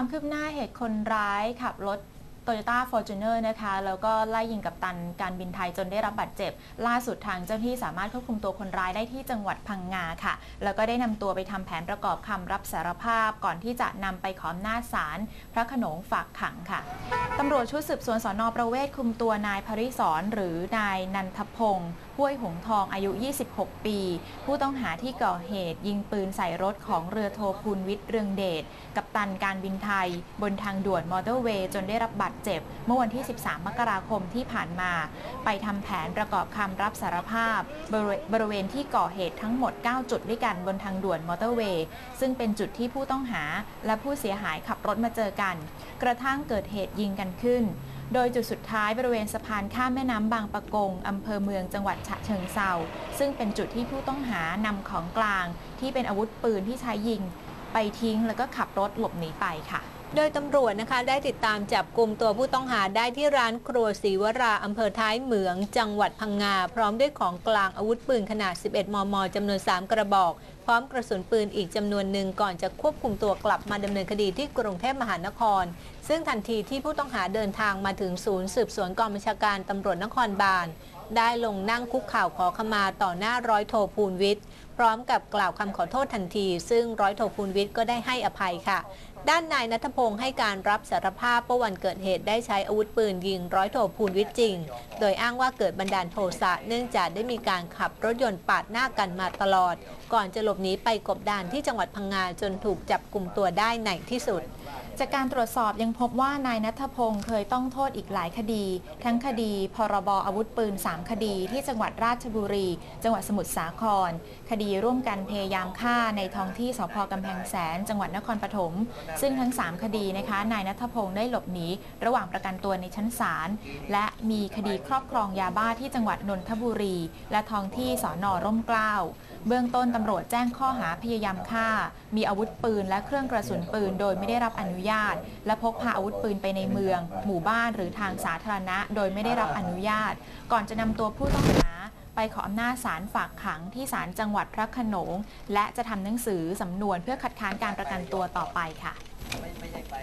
ความคืบหน้าเหตุคนร้ายขับรถ Toyota Fortuner นะคะ แล้วก็ไล่ยิงกับตันการบินไทยจนได้รับบาดเจ็บ ล่าสุดทางเจ้าหน้าที่สามารถควบคุมตัวคนร้ายได้ที่จังหวัดพังงาค่ะ แล้วก็ได้นำตัวไปทำแผนประกอบคำรับสารภาพ ก่อนที่จะนำไปขออำนาศาลพระขนงฝากขังค่ะตำรวจชุดสืบสวนสอนอประเวศคุมตัวนายภริศรหรือนายนันทพงศ์ ห้วยหงทองอายุ 26 ปี ผู้ต้องหาที่ก่อเหตุยิงปืนใส่รถของเรือโทพูลวิทย์เรืองเดชกับตันการบินไทย บนทางด่วนมอเตอร์เวย์จนได้รับบาดเจ็บ เมื่อวันที่ 13 มกราคมที่ผ่านมา ไปทำแผนประกอบคำรับสารภาพ บริเวบริเวณที่ก่อเหตุทั้งหมด 9 จุดด้วยกันบนทางด่วนมอเตอร์เวย์ซึ่งเป็นจุดที่ผู้ต้องหาและผู้เสียหายขับรถมาเจอกัน กระทั่งเกิดเหตุยิงกันขึ้น โดยจุดสุดท้ายบริเวณสะพานข้ามแม่น้ำบางปะกงอำเภอเมืองจังหวัดฉะเชิงเซาซึ่งเป็นจุดที่ผู้ต้องหานำของกลาง ที่เป็นอาวุธปืนที่ใช้ยิง ไปทิ้งแล้วก็ขับรถหลบหนีไปค่ะ โดยตำรวจนะคะได้ติดตามจับกลุ่มตัวผู้ต้องหาได้ที่ร้านครัวศรีวราอำเภอท้ายเหมือง จังหวัดพังงา พร้อมด้วยของกลางอาวุธปืนขนาด 11 มม จำนวน 3 กระบอก พร้อมกระสุนปืนอีกจำนวนหนึ่งก่อนจะควบคุมตัวกลับมาดำเนินคดีที่กรุงเทพมหานคร ซึ่งทันทีที่ผู้ต้องหาเดินทางมาถึงศูนย์สืบสวนกองบัญชาการตำรวจนครบาลได้ลงนั่งคุกเข่าวขอขมาต่อหน้าร้อยโทภูลวิทย์ พร้อมกับกล่าวคำขอโทษทันที ซึ่งร้อยโทภูลวิทย์ก็ได้ให้อภัยค่ะ ด้านนายนัทพงศ์ให้การรับสารภาพว่าวันเกิดเหตุได้ใช้อาวุธปืนยิงร้อยโทภูลวิจริง โดยอ้างว่าเกิดบันดาลโทสะเนื่องจากได้มีการขับรถยนต์ปาดหน้ากันมาตลอด ก่อนจะหลบหนีไปกบดานที่จังหวัดพังงาจนถูกจับกลุ่มตัวได้ในที่สุด จากการตรวจสอบยังพบว่านายนัทพงศ์เคยต้องโทษอีกหลายคดี ทั้งคดี พรบอาวุธปืน 3 คดี ที่จังหวัดราชบุรี จังหวัดสมุทรสาคร คดีร่วมกันพยายามฆ่าในท้องที่สพกำแพงแสน จังหวัดนครปฐมซึ่งทั้ง 3 คดีนะคะนายนัทพงศ์ได้หลบหนีระหว่างประกันตัวในชั้นศาลและมีคดีครอบครองยาบ้าที่จังหวัดนนทบุรี และท้องที่สอนอร่มเกล้าเบื้องต้นตำรวจแจ้งข้อหาพยายามฆ่า มีอาวุธปืนและเครื่องกระสุนปืน โดยไม่ได้รับอนุญาต และพกพาอาวุธปืนไปในเมือง หมู่บ้านหรือทางสาธารณะ โดยไม่ได้รับอนุญาต ก่อนจะนำตัวผู้ต้องหา ไปขออำนาจศาลฝากขังที่ศาลจังหวัดพระโขนง และจะทำหนังสือสำนวนเพื่อคัดค้านการประกันตัวต่อไปค่ะ ไม่ไม่ใช่ไป